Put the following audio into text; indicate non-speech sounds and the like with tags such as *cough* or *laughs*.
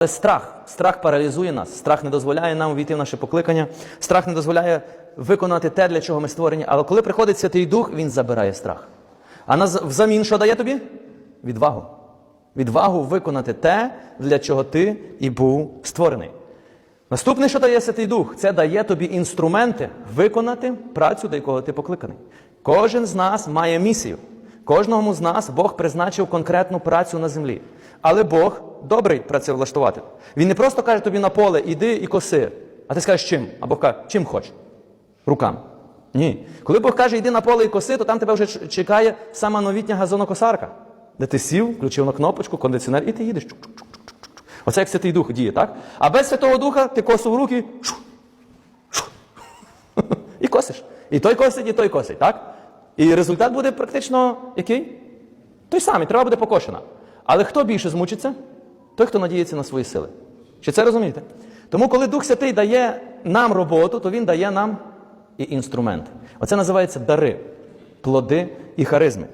Але страх, страх паралізує нас, страх не дозволяє нам увійти в наше покликання, страх не дозволяє виконати те, для чого ми створені. Але коли приходить Святий Дух, він забирає страх. А наз- взамін що дає тобі? Відвагу. Відвагу виконати те, для чого ти і був створений. Наступне, що дає Святий Дух, це дає тобі інструменти виконати працю, до якого ти покликаний. Кожен з нас має місію. Кожному з нас Бог призначив конкретну працю на землі. Але Бог добрий працевлаштувати. Він не просто каже тобі на поле, іди і коси, а ти скажеш чим? А Бог каже, чим хочеш? Руками. Ні. Коли Бог каже, йди на поле і коси, то там тебе вже чекає сама новітня газонокосарка, де ти сів, включив на кнопочку, кондиціонер, і ти їдеш. Оце як Святий Дух діє, так? А без Святого Духа ти косу в руки *laughs* і косиш. І той косить, і той косить, так? І результат буде практично який? Той самий, трава буде покошена. Але хто більше змучиться? Той, хто надіється на свої сили. Чи це розумієте? Тому, коли Дух Святий дає нам роботу, то Він дає нам і інструменти. Оце називається дари, плоди і харизми.